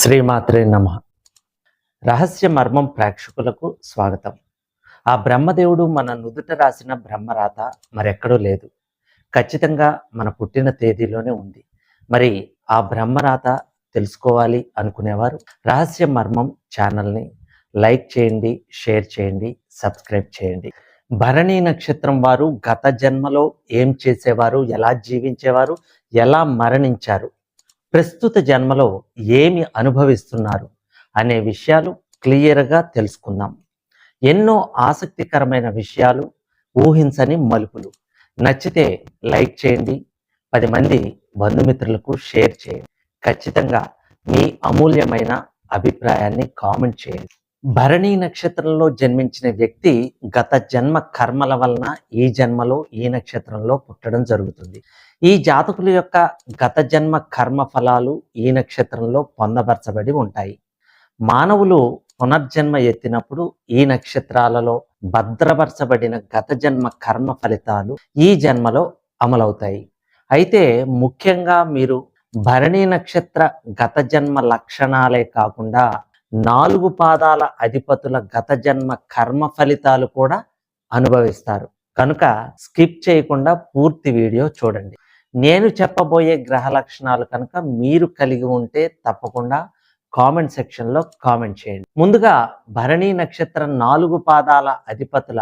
శ్రీమాత్రే నమ. రహస్య మర్మం ప్రేక్షకులకు స్వాగతం. ఆ బ్రహ్మదేవుడు మన నుదుట రాసిన బ్రహ్మరాత మరెక్కడూ లేదు. ఖచ్చితంగా మన పుట్టిన తేదీలోనే ఉంది. మరి ఆ బ్రహ్మరాత తెలుసుకోవాలి అనుకునేవారు? రహస్య మర్మం ఛానల్ని లైక్ చేయండి షేర్ చేయండి సబ్స్క్రైబ్ చేయండి. భరణి నక్షత్రం వారు గత జన్మలో ఏం చేసేవారు? ఎలా జీవించేవారు? ఎలా మరణించారు? ప్రస్తుత జన్మలో ఏమి అనుభవిస్తున్నారు అనే విషయాలు క్లియర్గా తెలుసుకుందాం. ఎన్నో ఆసక్తికరమైన విషయాలు ఊహించని మలుపులు. నచ్చితే లైక్ చేయండి. పది మంది బంధుమిత్రులకు షేర్ చేయండి. ఖచ్చితంగా మీ అమూల్యమైన అభిప్రాయాన్ని కామెంట్ చేయండి. భరణి నక్షత్రంలో జన్మించిన వ్యక్తి గత జన్మ కర్మల వలన ఈ జన్మలో ఈ నక్షత్రంలో పుట్టడం జరుగుతుంది. ఈ జాతకుల యొక్క గత జన్మ కర్మ ఫలాలు ఈ నక్షత్రంలో పొందపరచబడి ఉంటాయి. మానవులు పునర్జన్మ ఎత్తినప్పుడు ఈ నక్షత్రాలలో భద్రపరచబడిన గత జన్మ కర్మ ఫలితాలు ఈ జన్మలో అమలవుతాయి. అయితే ముఖ్యంగా మీరు భరణి నక్షత్ర గత జన్మ లక్షణాలే కాకుండా నాలుగు పాదాల అధిపతుల గత జన్మ కర్మ ఫలితాలు కూడా అనుభవిస్తారు. కనుక స్కిప్ చేయకుండా పూర్తి వీడియో చూడండి. నేను చెప్పబోయే గ్రహ లక్షణాలు కనుక మీరు కలిగి ఉంటే తప్పకుండా కామెంట్ సెక్షన్లో కామెంట్ చేయండి. ముందుగా భరణి నక్షత్రం నాలుగు పాదాల అధిపతుల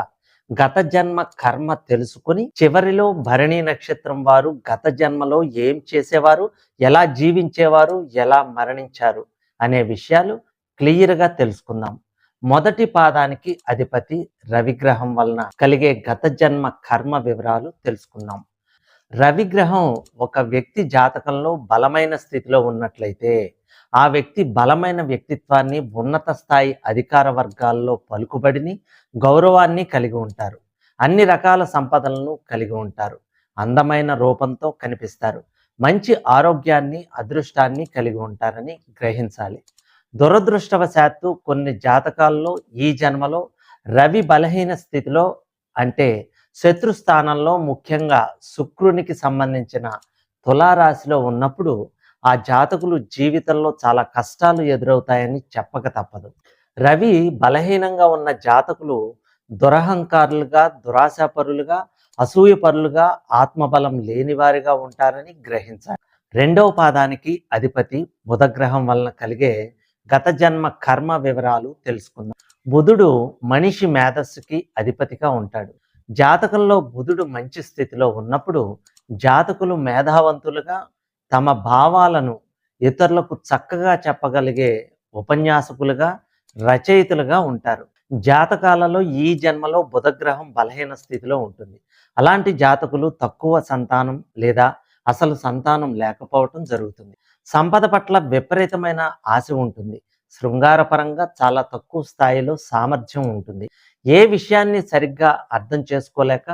గత జన్మ కర్మ తెలుసుకుని చివరిలో భరణి నక్షత్రం వారు గత జన్మలో ఏం చేసేవారు ఎలా జీవించేవారు ఎలా మరణించారు అనే విషయాలు క్లియర్గా తెలుసుకుందాం. మొదటి పాదానికి అధిపతి రవిగ్రహం వలన కలిగే గత జన్మ కర్మ వివరాలు తెలుసుకుందాం. రవిగ్రహం ఒక వ్యక్తి జాతకంలో బలమైన స్థితిలో ఉన్నట్లయితే ఆ వ్యక్తి బలమైన వ్యక్తిత్వాన్ని ఉన్నత స్థాయి అధికార వర్గాల్లో పలుకుబడిని గౌరవాన్ని కలిగి ఉంటారు. అన్ని రకాల సంపదలను కలిగి ఉంటారు. అందమైన రూపంతో కనిపిస్తారు. మంచి ఆరోగ్యాన్ని అదృష్టాన్ని కలిగి ఉంటారని గ్రహించాలి. దురదృష్టవశాత్తు కొన్ని జాతకాల్లో ఈ జన్మలో రవి బలహీన స్థితిలో అంటే శత్రు స్థానంలో ముఖ్యంగా శుక్రునికి సంబంధించిన తులారాశిలో ఉన్నప్పుడు ఆ జాతకులు జీవితంలో చాలా కష్టాలు ఎదురవుతాయని చెప్పక తప్పదు. రవి బలహీనంగా ఉన్న జాతకులు దురహంకారులుగా దురాశాపరులుగా అసూయపరులుగా ఆత్మబలం లేనివారిగా ఉంటారని గ్రహించాలి. రెండవ పాదానికి అధిపతి బుధగ్రహం వలన కలిగే గత జన్మ కర్మ వివరాలు తెలుసుకుందాం. బుధుడు మనిషి మేధస్సుకి అధిపతిగా ఉంటాడు. జాతకంలో బుధుడు మంచి స్థితిలో ఉన్నప్పుడు జాతకులు మేధావంతులుగా తమ భావాలను ఇతరులకు చక్కగా చెప్పగలిగే ఉపన్యాసకులుగా రచయితలుగా ఉంటారు. జాతకాలలో ఈ జన్మలో బుధగ్రహం బలహీన స్థితిలో ఉంటుంది. అలాంటి జాతకులు తక్కువ సంతానం లేదా అసలు సంతానం లేకపోవటం జరుగుతుంది. సంపద పట్ల విపరీతమైన ఆశ ఉంటుంది. శృంగారపరంగా చాలా తక్కువ స్థాయిలో సామర్థ్యం ఉంటుంది. ఏ విషయాన్ని సరిగ్గా అర్థం చేసుకోలేక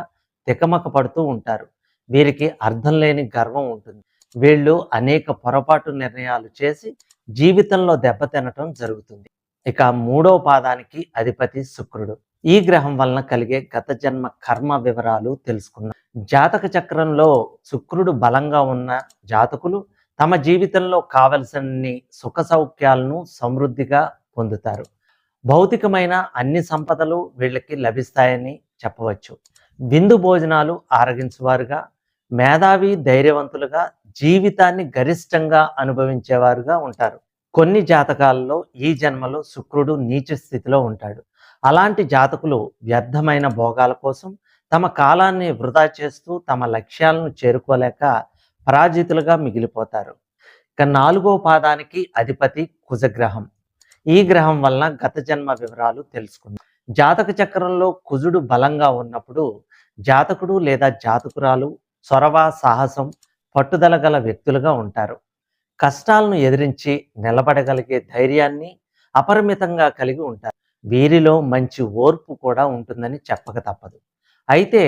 తికమక పడుతూ ఉంటారు. వీరికి అర్థం లేని గర్వం ఉంటుంది. వీళ్ళు అనేక పొరపాటు నిర్ణయాలు చేసి జీవితంలో దెబ్బతినటం జరుగుతుంది. ఇక మూడో పాదానికి అధిపతి శుక్రుడు. ఈ గ్రహం వలన కలిగే గత జన్మ కర్మ వివరాలు తెలుసుకుందాం. జాతక చక్రంలో శుక్రుడు బలంగా ఉన్న జాతకులు తమ జీవితంలో కావలసినన్ని సుఖ సౌఖ్యాలను సమృద్ధిగా పొందుతారు. భౌతికమైన అన్ని సంపదలు వీళ్ళకి లభిస్తాయని చెప్పవచ్చు. విందు భోజనాలు ఆరగించేవారుగా మేధావి ధైర్యవంతులుగా జీవితాన్ని గరిష్టంగా అనుభవించేవారుగా ఉంటారు. కొన్ని జాతకాలలో ఈ జన్మలో శుక్రుడు నీచ స్థితిలో ఉంటాడు. అలాంటి జాతకులు వ్యర్థమైన భోగాల కోసం తమ కాలాన్ని వృధా చేస్తూ తమ లక్ష్యాలను చేరుకోలేక పరాజితులుగా మిగిలిపోతారు. ఇక నాలుగో పాదానికి అధిపతి కుజగ్రహం. ఈ గ్రహం వలన గత జన్మ వివరాలు తెలుసుకుందాం. జాతక చక్రంలో కుజుడు బలంగా ఉన్నప్పుడు జాతకుడు లేదా జాతకురాలు చొరవ సాహసం పట్టుదల గల వ్యక్తులుగా ఉంటారు. కష్టాలను ఎదిరించి నిలబడగలిగే ధైర్యాన్ని అపరిమితంగా కలిగి ఉంటారు. వీరిలో మంచి ఓర్పు కూడా ఉంటుందని చెప్పక తప్పదు. అయితే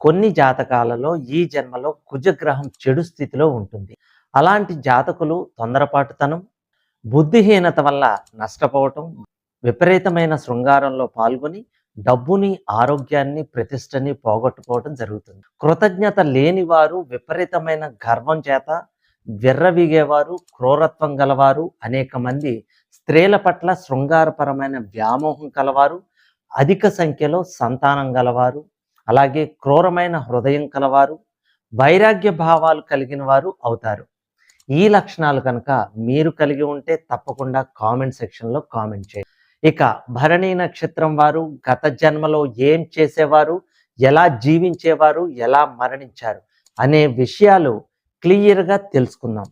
కొన్ని జాతకాలలో ఈ జన్మలో కుజగ్రహం చెడు స్థితిలో ఉంటుంది. అలాంటి జాతకులు తొందరపాటుతనం బుద్ధిహీనత వల్ల నష్టపోవటం విపరీతమైన శృంగారంలో పాల్గొని డబ్బుని ఆరోగ్యాన్ని ప్రతిష్టని పోగొట్టుకోవడం జరుగుతుంది. కృతజ్ఞత లేని వారు విపరీతమైన గర్వం చేత విర్రవీగేవారు క్రూరత్వం గలవారు అనేక మంది స్త్రీల పట్ల శృంగారపరమైన వ్యామోహం కలవారు అధిక సంఖ్యలో సంతానం గలవారు అలాగే క్రూరమైన హృదయం కలవారు వైరాగ్య భావాలు కలిగిన వారు అవుతారు. ఈ లక్షణాలు కనుక మీరు కలిగి ఉంటే తప్పకుండా కామెంట్ సెక్షన్లో కామెంట్ చేయండి. ఇక భరణి నక్షత్రం వారు గత జన్మలో ఏం చేసేవారు ఎలా జీవించేవారు ఎలా మరణించారు అనే విషయాలు క్లియర్గా తెలుసుకుందాం.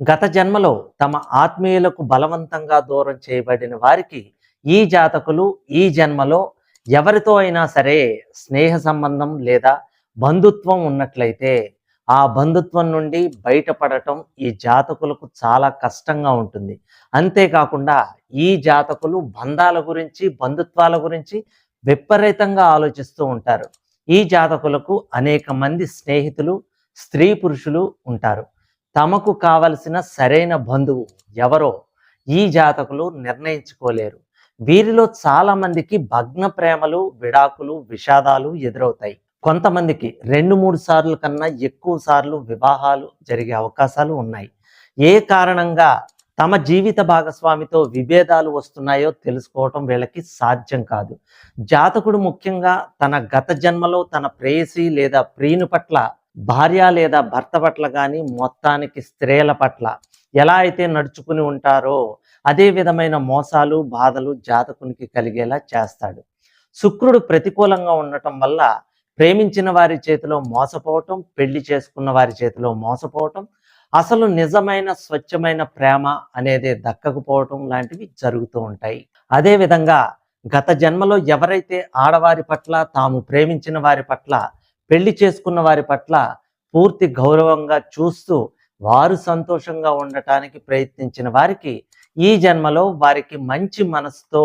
గత జన్మలో తమ ఆత్మీయులకు బలవంతంగా దూరం చేయబడిన వారికి ఈ జాతకులు ఈ జన్మలో ఎవరితో అయినా సరే స్నేహ సంబంధం లేదా బంధుత్వం ఉన్నట్లయితే ఆ బంధుత్వం నుండి బయటపడటం ఈ జాతకులకు చాలా కష్టంగా ఉంటుంది. అంతేకాకుండా ఈ జాతకులు బంధాల గురించి బంధుత్వాల గురించి విపరీతంగా ఆలోచిస్తూ ఉంటారు. ఈ జాతకులకు అనేక మంది స్నేహితులు స్త్రీ పురుషులు ఉంటారు. తమకు కావలసిన సరైన బంధువు ఎవరో ఈ జాతకులు నిర్ణయించుకోలేరు. వీరిలో చాలా మందికి భగ్న ప్రేమలు విడాకులు విషాదాలు ఎదురవుతాయి. కొంతమందికి రెండు మూడు సార్లు కన్నా ఎక్కువ సార్లు వివాహాలు జరిగే అవకాశాలు ఉన్నాయి. ఏ కారణంగా తమ జీవిత భాగస్వామితో విభేదాలు వస్తున్నాయో తెలుసుకోవటం వీళ్ళకి సాధ్యం కాదు. జాతకుడు ముఖ్యంగా తన గత జన్మలో తన ప్రేయసి లేదా ప్రియుని పట్ల భార్య లేదా భర్త పట్ల కానీ మొత్తానికి స్త్రీల పట్ల ఎలా అయితే నడుచుకుని ఉంటారో అదే విధమైన మోసాలు బాధలు జాతకునికి కలిగేలా చేస్తాడు. శుక్రుడు ప్రతికూలంగా ఉండటం వల్ల ప్రేమించిన వారి చేతిలో మోసపోవటం పెళ్ళి చేసుకున్న వారి చేతిలో మోసపోవటం అసలు నిజమైన స్వచ్ఛమైన ప్రేమ అనేది దక్కకపోవటం లాంటివి జరుగుతూ ఉంటాయి. అదేవిధంగా గత జన్మలో ఎవరైతే ఆడవారి పట్ల తాము ప్రేమించిన వారి పట్ల పెళ్ళి చేసుకున్న వారి పట్ల పూర్తి గౌరవంగా చూస్తూ వారు సంతోషంగా ఉండటానికి ప్రయత్నించిన వారికి ఈ జన్మలో వారికి మంచి మనసుతో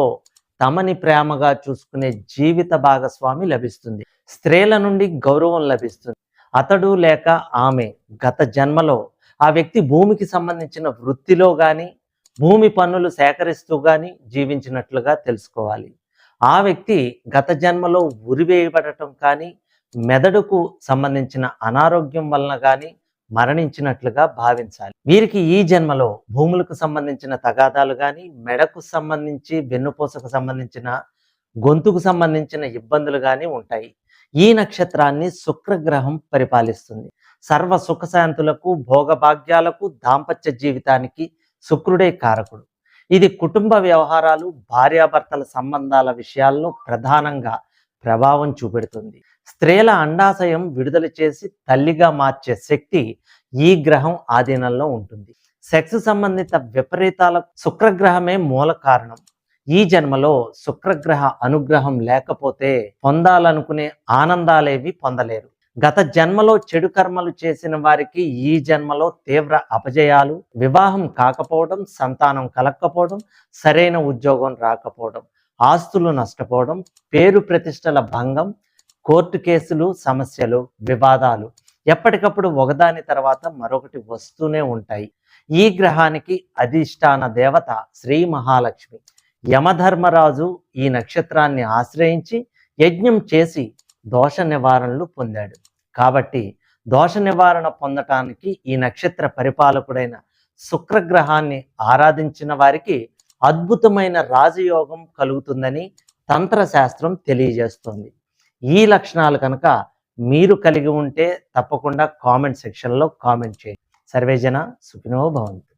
తమని ప్రేమగా చూసుకునే జీవిత భాగస్వామి లభిస్తుంది. స్త్రీల నుండి గౌరవం లభిస్తుంది. అతడు లేక ఆమె గత జన్మలో ఆ వ్యక్తి భూమికి సంబంధించిన వృత్తిలో కానీ భూమి పన్నులు సేకరిస్తూ కానీ జీవించినట్లుగా తెలుసుకోవాలి. ఆ వ్యక్తి గత జన్మలో ఉరివేయబడటం కానీ మెదడుకు సంబంధించిన అనారోగ్యం వలన కానీ మరణించినట్లుగా భావించాలి. వీరికి ఈ జన్మలో భూములకు సంబంధించిన తగాదాలు కానీ మెడకు సంబంధించి వెన్నుపూసకు సంబంధించిన గొంతుకు సంబంధించిన ఇబ్బందులు కానీ ఉంటాయి. ఈ నక్షత్రాన్ని శుక్రగ్రహం పరిపాలిస్తుంది. సర్వ సుఖశాంతులకు భోగభాగ్యాలకు దాంపత్య జీవితానికి శుక్రుడే కారకుడు. ఇది కుటుంబ వ్యవహారాలు భార్యాభర్తల సంబంధాల విషయాల్లో ప్రధానంగా ప్రభావం చూపెడుతుంది. స్త్రీల అండాశయం విడుదల చేసి తల్లిగా మార్చే శక్తి ఈ గ్రహం ఆధీనంలో ఉంటుంది. సెక్స్ సంబంధిత విపరీతాల శుక్రగ్రహమే మూల కారణం. ఈ జన్మలో శుక్రగ్రహ అనుగ్రహం లేకపోతే పొందాలనుకునే ఆనందాలేవి పొందలేరు. గత జన్మలో చెడు కర్మలు చేసిన వారికి ఈ జన్మలో తీవ్ర అపజయాలు వివాహం కాకపోవడం సంతానం కలక్కపోవడం సరైన ఉద్యోగం రాకపోవడం ఆస్తులు నష్టపోవడం పేరు ప్రతిష్టల భంగం కోర్టు కేసులు సమస్యలు వివాదాలు ఎప్పటికప్పుడు ఒకదాని తర్వాత మరొకటి వస్తూనే ఉంటాయి. ఈ గ్రహానికి అధిష్టాన దేవత శ్రీ మహాలక్ష్మి. యమధర్మరాజు ఈ నక్షత్రాన్ని ఆశ్రయించి యజ్ఞం చేసి దోష నివారణలు పొందాడు. కాబట్టి దోష నివారణ పొందటానికి ఈ నక్షత్ర పరిపాలకుడైన శుక్రగ్రహాన్ని ఆరాధించిన వారికి అద్భుతమైన రాజయోగం కలుగుతుందని తంత్రశాస్త్రం తెలియజేస్తుంది. ఈ లక్షణాలు కనుక మీరు కలిగి ఉంటే తప్పకుండా కామెంట్ సెక్షన్లో కామెంట్ చేయండి. సర్వేజన సుఖినో భవంతు.